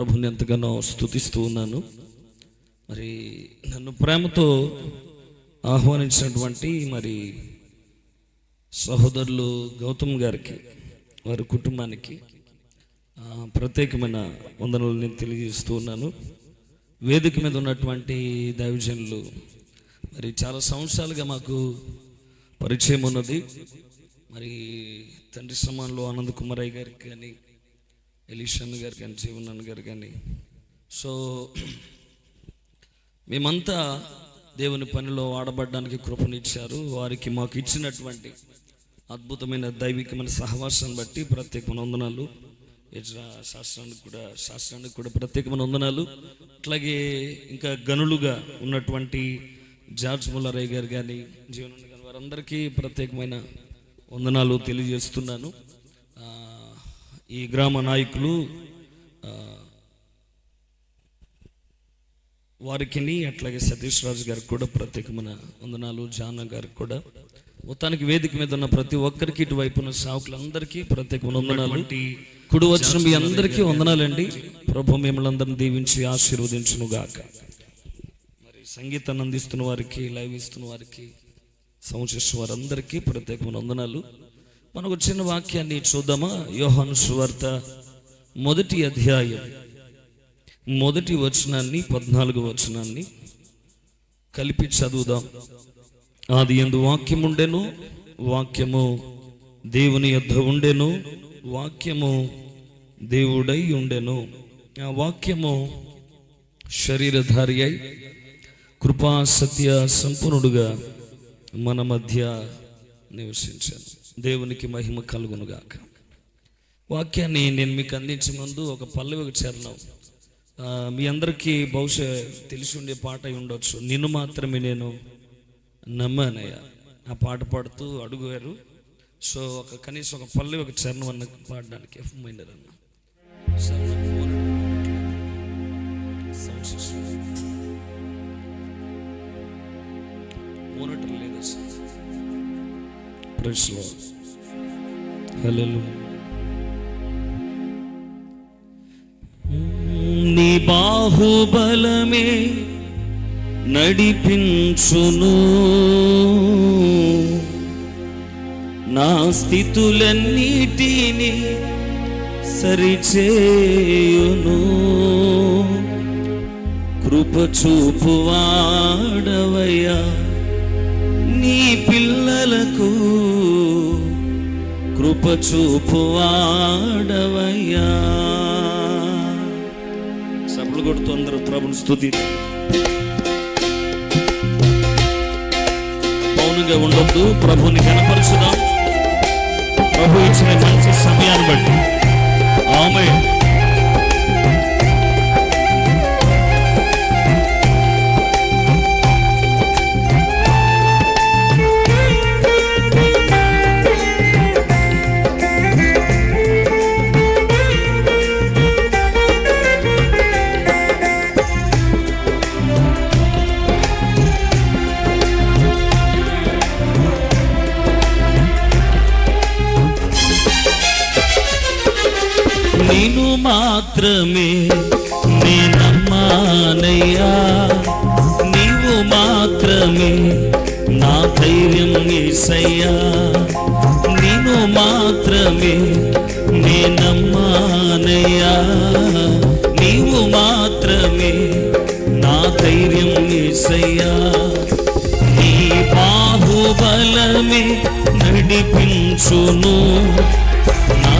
ప్రభుని ఎంతగానో స్థుతిస్తూ ఉన్నాను. మరి నన్ను ప్రేమతో ఆహ్వానించినటువంటి మరి సహోదరులు గౌతమ్ గారికి వారి కుటుంబానికి ప్రత్యేకమైన వందనలు నేను తెలియజేస్తూ ఉన్నాను. వేదిక మీద ఉన్నటువంటి దైవజనులు మరి చాలా సంవత్సరాలుగా మాకు పరిచయం ఉన్నది. మరి తండ్రి సమాన్లో ఆనంద్ కుమారయ్య గారికి కానీ ఎలిషన్ గారు కానీ జీవనన్న గారు కానీ. సో మేమంతా దేవుని పనిలో వాడబడడానికి కృపనిచ్చారు. వారికి మాకు ఇచ్చినటువంటి అద్భుతమైన దైవికమైన సహవాసాన్ని బట్టి ప్రత్యేకమైన వందనాలు. శాస్త్రానికి కూడా శాస్త్రానికి కూడా ప్రత్యేకమైన వందనాలు. అట్లాగే ఇంకా గనులుగా ఉన్నటువంటి జార్జ్ ముల్లారయ్య గారు కానీ జీవన గారు వారందరికీ ప్రత్యేకమైన వందనాలు తెలియజేస్తున్నాను. ఈ గ్రామ నాయకులు వారికి అట్లాగే సతీష్ రాజు గారికి కూడా ప్రత్యేకమైన వందనాలు జాన గారికి కూడా. మొత్తానికి వేదిక మీద ఉన్న ప్రతి ఒక్కరికి ఇటువైపు ఉన్న సావుకులందరికీ ప్రత్యేకమైన వందనాలు. కుడి వచ్చిన మీ అందరికీ వందనాలండి. ప్రభు మిమ్మల్ని అందరిని దీవించి ఆశీర్వదించును గాక మరి సంగీతాన్ని అందిస్తున్న వారికి లైవ్ ఇస్తున్న వారికి సంచేసిన వారందరికీ ప్రత్యేకమైన వందనాలు. మనకు చిన్న వాక్యాన్ని చూద్దామా? యోహన్ సువార్త మొదటి అధ్యాయం. మొదటి వచనాన్ని పద్నాలుగు వచనాన్ని కలిపి చదువుదాం. ఆది ఎందు వాక్యం ఉండెను వాక్యము దేవుని యొద్ద ఉండెను వాక్యము దేవుడై ఉండెను. ఆ వాక్యము శరీరధారి అయి కృపా సత్య సంపూర్ణుడుగా మన మధ్య నివసించాను. దేవునికి మహిమ కలుగునుగాక. వాక్యాన్ని నేను మీకు అందించే ముందు ఒక పల్లవి ఒక చరణం మీ అందరికీ బహుశా తెలిసి ఉండే పాట అయి ఉండొచ్చు. నిన్ను మాత్రమే నేను నమ్మానయ్య. ఆ పాట పాడుతూ అడుగువారు. సో ఒక కనీసం ఒక పల్లవి ఒక చరణం అన్న పాడడానికి ఎఫ్ మైనర్ అన్న సార్, లేదా సార్? ప్రెస్ హలో నీ బాహుబలమే నడిపించును. నా స్థితులన్నిటిని సరిచేయును. కృప చూపువాడవయ్యా నీ పిల్లలకు కృప చూపువాడవయ్యా సభలు కొడుతూ అందరూ ప్రభుని స్థుతి. మౌనంగా ఉండొద్దు ప్రభుని కనపరచుదాం. ప్రభు ఇచ్చిన మంచి సమయాన్ని బట్టి. మాత్రమే నేనమ్మానయ్యా నీవు మాత్రమే నా ధైర్యం ఏసయ్యా. నీవు మాత్రమే నేనమ్మానయ్యా నీవు మాత్రమే నా ధైర్యం ఏసయ్యా. నీ బాహుబలమే నడిపించును.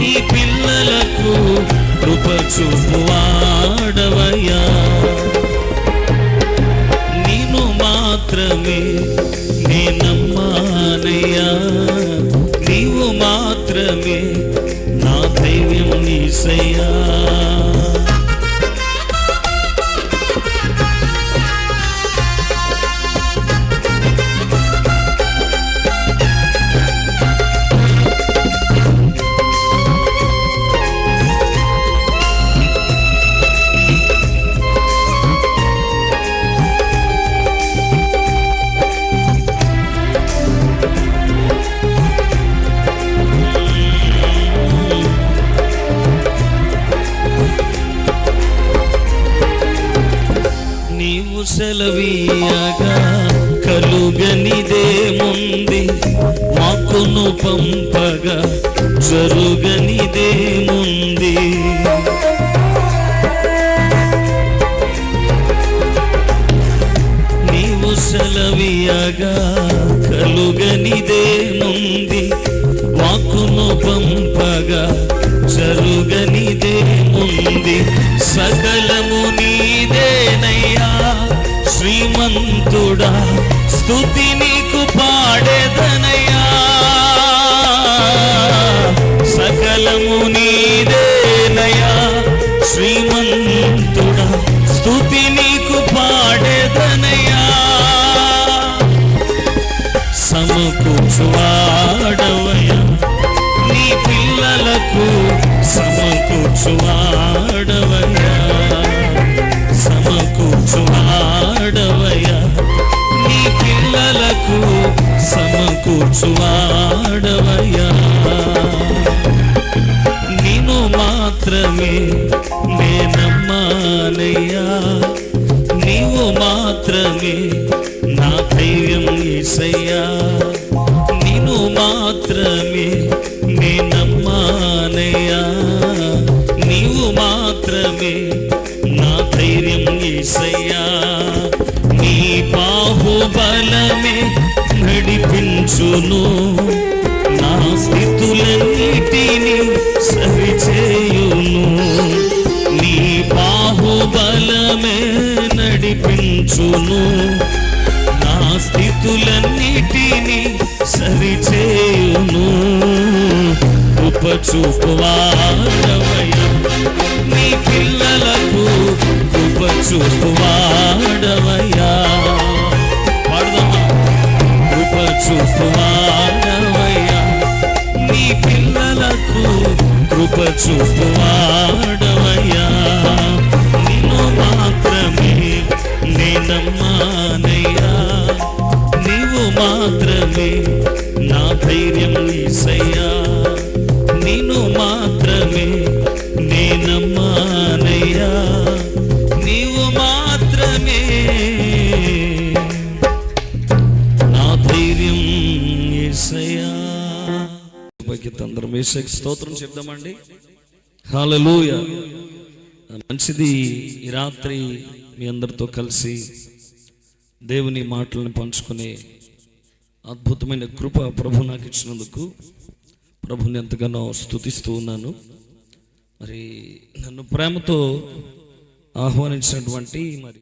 నీ పిల్లలకు కృప చూపువాడవయ్యా నేను మాత్రమే సెలవీయగా కలుగనిదేముంది మాకును పంపగా జరు స్థుతి నీకు పాడేదనయ్యా. సకలము నీదేనయా శ్రీమంతుడా స్థుతి నీకు పాడేదనయ్యా. సమకూర్చువాడవయ్యా. నీ పిల్లలకు సమకూర్చువాడవయ్యా మాత్రమే నేనమ్మానయ్యా. నీవు మాత్రమే నా ధైర్యం ఈసయ్యా నిన్ను మాత్రమే నేనమ్మానయ్యా. నీవు మాత్రమే నా ధైర్యం ఈసయ్యా నీ బాహుబలమే నడిపించును. నా స్థితులన్నిటినీ సరిచేయు నీ బాహుబలమే నడిపించును. నా స్థితులన్నిటినీ సరిచేయును. ఉపచూపువాడవయ నీ పిల్లలకు ఉపచూపువాడవయ్యా పాడుదామా? కృప నీ పిల్లలకు కృప చూపువాడవయ్యా. నిన్ను మాత్రమే నేనమ్మానయ్యా. నీవు మాత్రమే నా ధైర్యం ఈసయ్యా నిన్ను మాత్రమే నేనమ్మానయ్యా. నీవు మాత్రమే పరిగెత్తి అందరం యేసయ్యకి స్తోత్రం చెప్దామండి. హాలలోయ మంచిది ఈ రాత్రి మీ అందరితో కలిసి దేవుని మాటలను పంచుకునే అద్భుతమైన కృప ప్రభు నాకు ఇచ్చినందుకు ప్రభుని ఎంతగానో స్తుతిస్తూ ఉన్నాను. మరి నన్ను ప్రేమతో ఆహ్వానించినటువంటి మరి